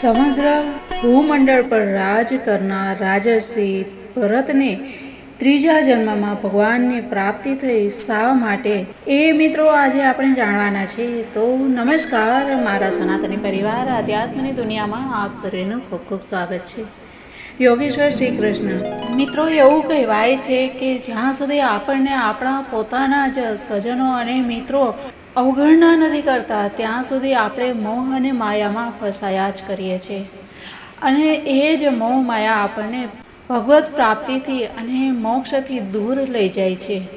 સમગ્ર ભૂમંડળ પર રાજ કરનાર રાજર્ષિ ભરતને ત્રીજા જન્મમાં ભગવાનની પ્રાપ્તિ થઈ શા માટે? એ મિત્રો આજે આપણે જાણવાના છે તો નમસ્કાર, મારા સનાતની પરિવાર, આધ્યાત્મની દુનિયામાં આપ સર્વેનું ખૂબ ખૂબ સ્વાગત છે. યોગેશ્વર શ્રી કૃષ્ણ. મિત્રો, એવું કહેવાય છે કે જ્યાં સુધી આપણને આપણા પોતાના જ સ્વજનો અને મિત્રો અવગણના નથી કરતા. ત્યાં સુધી આપણે મોહ અને માયામાં ફસાયા જ કરીએ છીએ. અને એ જ મોહ, માયા આપણને ભગવત પ્રાપ્તિથી અને મોક્ષથી દૂર લઈ જાય છે.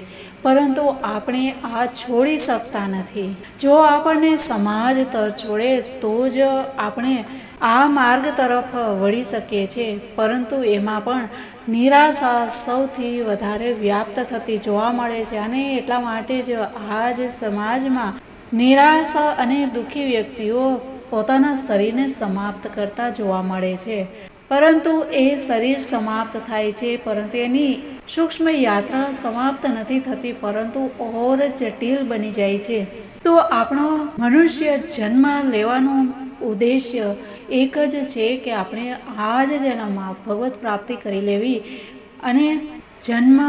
પરંતુ આપણે આ છોડી શકતા નથી. જો આપણને સમાજ તર છોડે, તો જ આપણે આ માર્ગ તરફ વળી શકીએ છીએ. પરંતુ એમાં પણ નિરાશા સૌથી વધારે વ્યાપ્ત થતી જોવા મળે છે અને એટલા માટે જ આજ સમાજમાં નિરાશા અને દુઃખી વ્યક્તિઓ પોતાના શરીરને સમાપ્ત કરતા જોવા મળે છે. પરંતુ એ શરીર સમાપ્ત થાય છે, પરંતુ એની સૂક્ષ્મ યાત્રા સમાપ્ત નથી થતી, પરંતુ ઓર જટિલ બની જાય છે. તો આપણો મનુષ્ય જન્મ લેવાનો ઉદ્દેશ્ય એક જ છે કે આપણે આ જ જન્મમાં ભગવત પ્રાપ્તિ કરી લેવી અને જન્મ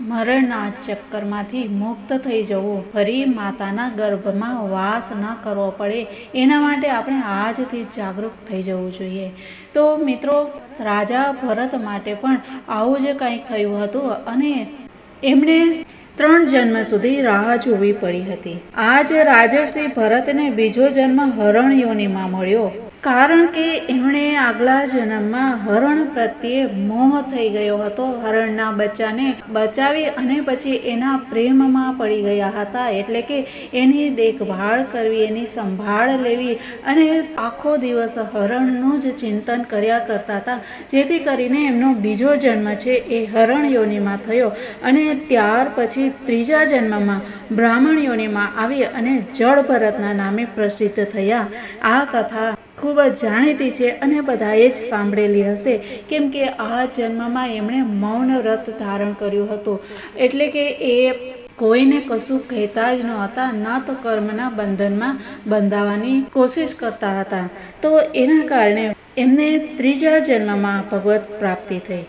મરણના ચક્કરમાંથી મુક્ત થઈ જવું. ફરી માતાના ગર્ભમાં વાસ ન કરવો પડે. એના માટે આપણે આજથી જાગૃત થઈ જવું જોઈએ. તો મિત્રો, રાજા ભરત માટે પણ આવું જ કંઈક થયું હતું અને એમણે ત્રણ જન્મ સુધી રાહ જોવી પડી હતી. આજ રાજર્ષિ ભરતને બીજો જન્મ હરણ યોનિમાં મળ્યો. કારણ કે એમણે આગલા જન્મમાં હરણ પ્રત્યે મોહ થઈ ગયો હતો. હરણના બચ્ચાને બચાવી અને પછી એના પ્રેમમાં પડી ગયા હતા. એટલે કે એની દેખભાળ કરવી, એની સંભાળ લેવી અને આખો દિવસ હરણનું જ ચિંતન કર્યા કરતા હતા. જેથી કરીને એમનો બીજો જન્મ છે એ હરણ યોનિમાં થયો અને ત્યાર પછી ત્રીજા જન્મમાં બ્રાહ્મણ યોનિમાં આવી અને જળ ભરતના નામે પ્રસિદ્ધ થયા. આ કથા ખૂબ જ જાણીતી છે અને બધાએ જ સાંભળેલી હશે. કેમ કે આ જન્મમાં એમણે મૌન વ્રત ધારણ કર્યું હતું. એટલે કે એ કોઈને કશું કહેતા જ નહોતા, ન તો કર્મના બંધનમાં બંધાવાની કોશિશ કરતા હતા. તો એના કારણે એમને ત્રીજા જન્મમાં ભગવત પ્રાપ્તિ થઈ.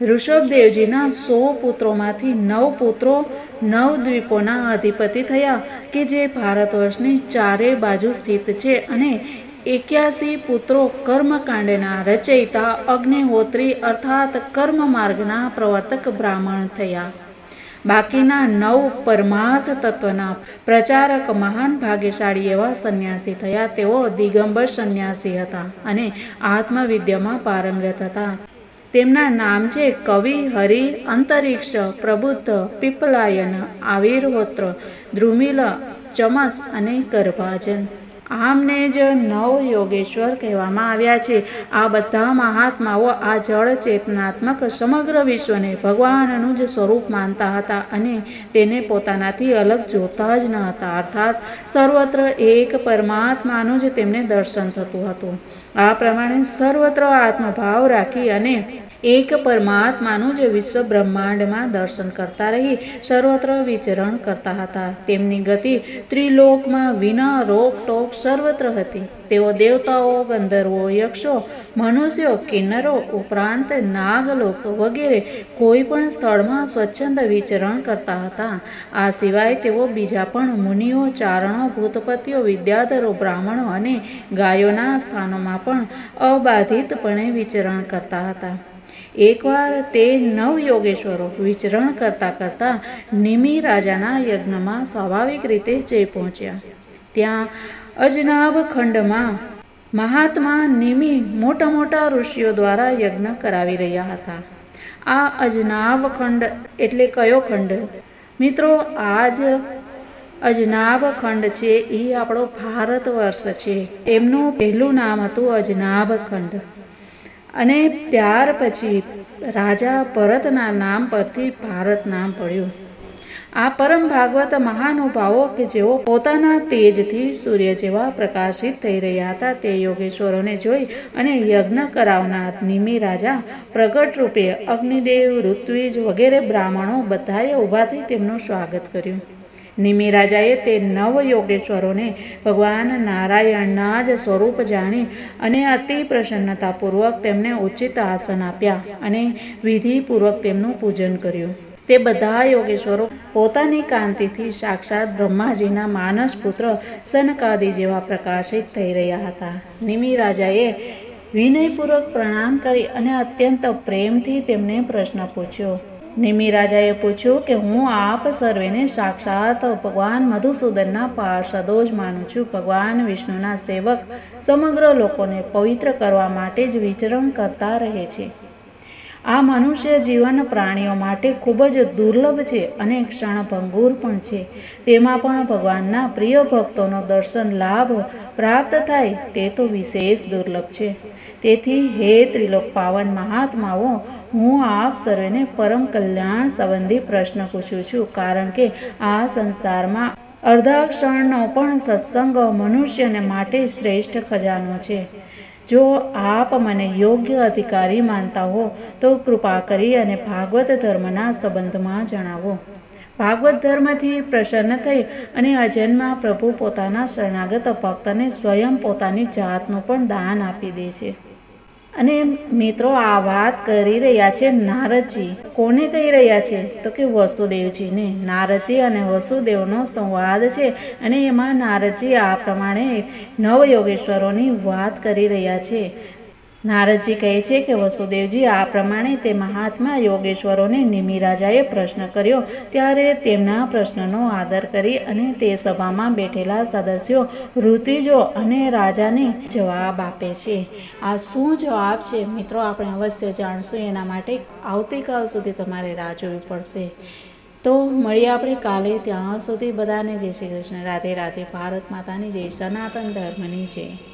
ઋષભદેવજીના સો પુત્રોમાંથી નવ પુત્રો નવ દ્વીપોના અધિપતિ થયા, કે જે ભારત વર્ષની ચારે બાજુ સ્થિત છે અને એક્યાસી પુત્રો કર્મકાંડના રચયિતા અગ્નિહોત્રી અર્થાત કર્મ માર્ગના પ્રવર્તક બ્રાહ્મણ થયા. બાકીના નવ પરમાર્થ તત્વના પ્રચારક મહાન ભાગ્યશાળી એવા સંન્યાસી થયા. તેઓ દિગંબર સંન્યાસી હતા અને આત્મવિદ્યામાં પારંગત હતા. તેમના નામ છે કવિ, હરિ, અંતરિક્ષ, પ્રબુદ્ધ, પીપલાયન, આવિર્હોત્ર, ધ્રુમિલ, ચમસ અને ગર્ભાજન. આમને જ નવ યોગેશ્વર કહેવામાં આવ્યા છે. આ બધા મહાત્માઓ આ જળ ચેતનાત્મક સમગ્ર વિશ્વને ભગવાનનું જ સ્વરૂપ માનતા હતા અને તેને પોતાનાથી અલગ જોતા જ ન હતા. અર્થાત, સર્વત્ર એક પરમાત્માનું જ તેમને દર્શન થતું હતું. આ પ્રમાણે સર્વત્ર આત્મભાવ રાખી અને એક પરમાત્માનું જે વિશ્વ બ્રહ્માંડમાં દર્શન કરતા રહી, સર્વત્ર વિચરણ કરતા હતા. તેમની ગતિ ત્રિલોકમાં વિના રોક ટોક સર્વત્ર હતી. તેઓ દેવતાઓ, ગંધર્વો, યક્ષો, મનુષ્યો, કિન્નરો ઉપરાંત નાગલોક વગેરે કોઈ પણ સ્થળમાં સ્વચ્છંદ વિચરણ કરતા હતા. આ સિવાય તેઓ બીજા પણ મુનિઓ, ચારણો, ભૂતપતિઓ, વિદ્યાધરો, બ્રાહ્મણો અને ગાયોના સ્થાનોમાં પણ અબાધિતપણે વિચરણ કરતા હતા. એકવાર તે નવ યોગેશ્વરો વિચરણ કરતાં કરતાં નિમિ રાજાના યજ્ઞમાં સ્વાભાવિક રીતે જઈ પહોંચ્યા. ત્યાં અજનાબ ખંડમાં મહાત્મા નિમિ મોટા મોટા ઋષિઓ દ્વારા યજ્ઞ કરાવી રહ્યા હતા. આ અજનાબ ખંડ એટલે કયો ખંડ? મિત્રો, આજ અજનાબ ખંડ છે એ આપણો ભારત વર્ષ છે. એમનું પહેલું નામ હતું અજનાબ ખંડ. અને ત્યાર પછી રાજા ભરતના નામ પરથી ભારત નામ પડ્યું. આ પરમ ભાગવત મહાનુભાવો કે જેઓ પોતાના તેજથી સૂર્ય જેવા પ્રકાશિત થઈ રહ્યા હતા, તે યોગેશ્વરોને જોઈ અને યજ્ઞ કરાવનાર નિમિ રાજા પ્રગટ રૂપે અગ્નિદેવ, ઋત્વિજ વગેરે બ્રાહ્મણો બધાએ ઊભા થઈ તેમનું સ્વાગત કર્યું. નિમિ રાજાએ તે નવ યોગેશ્વરોને ભગવાન નારાયણના જ સ્વરૂપ જાણી અને અતિ પ્રસન્નતાપૂર્વક તેમને ઉચિત આસન આપ્યા અને વિધિપૂર્વક તેમનું પૂજન કર્યું. તે બધા યોગેશ્વરો પોતાની કાંતિથી સાક્ષાત બ્રહ્માજીના માનસ પુત્ર સનકાદી જેવા પ્રકાશિત થઈ રહ્યા હતા. નિમિ રાજાએ વિનયપૂર્વક પ્રણામ કરી અને અત્યંત પ્રેમથી તેમને પ્રશ્ન પૂછ્યો નિમિ રાજાએ પૂછ્યું કે હું આપ સર્વેને સાક્ષાત ભગવાન મધુસૂદનના પાર્ષદો જ માનું છું. ભગવાન વિષ્ણુના સેવક સમગ્ર લોકોને પવિત્ર કરવા માટે જ વિચરણ કરતા રહે છે. આ મનુષ્ય જીવન પ્રાણીઓ માટે ખૂબ જ દુર્લભ છે અને ક્ષણભંગુર પણ છે. તેમાં પણ ભગવાનના પ્રિય ભક્તોનો દર્શન લાભ પ્રાપ્ત થાય તે તો વિશેષ દુર્લભ છે. તેથી હે ત્રિલોક પાવન મહાત્માઓ, હું આપ સર્વેને પરમ કલ્યાણ સંબંધી પ્રશ્ન પૂછું છું. કારણ કે આ સંસારમાં અર્ધા ક્ષણનો પણ સત્સંગ મનુષ્યને માટે શ્રેષ્ઠ ખજાનો છે. જો આપ મને યોગ્ય અધિકારી માનતા હો, તો કૃપા કરી અને ભાગવત ધર્મના સંબંધમાં જણાવો. ભાગવત ધર્મથી પ્રસન્ન થઈ અને અજન્મા પ્રભુ પોતાના શરણાગત ભક્તને સ્વયં પોતાની જાતનું પણ દાન આપી દે છે. અને મિત્રો, આ વાત કરી રહ્યા છે નારદજી. કોને કહી રહ્યા છે? તો કે વસુદેવજીને. નારદજી અને વસુદેવનો સંવાદ છે અને એમાં નારદજી આ પ્રમાણે નવયોગેશ્વરોની વાત કરી રહ્યા છે. નારદજી કહે છે કે વસુદેવજી, આ પ્રમાણે તે મહાત્મા યોગેશ્વરોને નિમિરાજાએ પ્રશ્ન કર્યો. ત્યારે તેમના પ્રશ્નનો આદર કરી અને તે સભામાં બેઠેલા સદસ્યો ઋતિજો અને રાજાને જવાબ આપે છે. આ શું જવાબ છે? મિત્રો, આપણે અવશ્ય જાણશું. એના માટે આવતીકાલ સુધી તમારે રાહ જોવી પડશે. તો મળીએ આપણે કાલે. ત્યાં સુધી બધાને જય શ્રી કૃષ્ણ. રાધે રાધે. ભારત માતાની જય. સનાતન ધર્મની જય.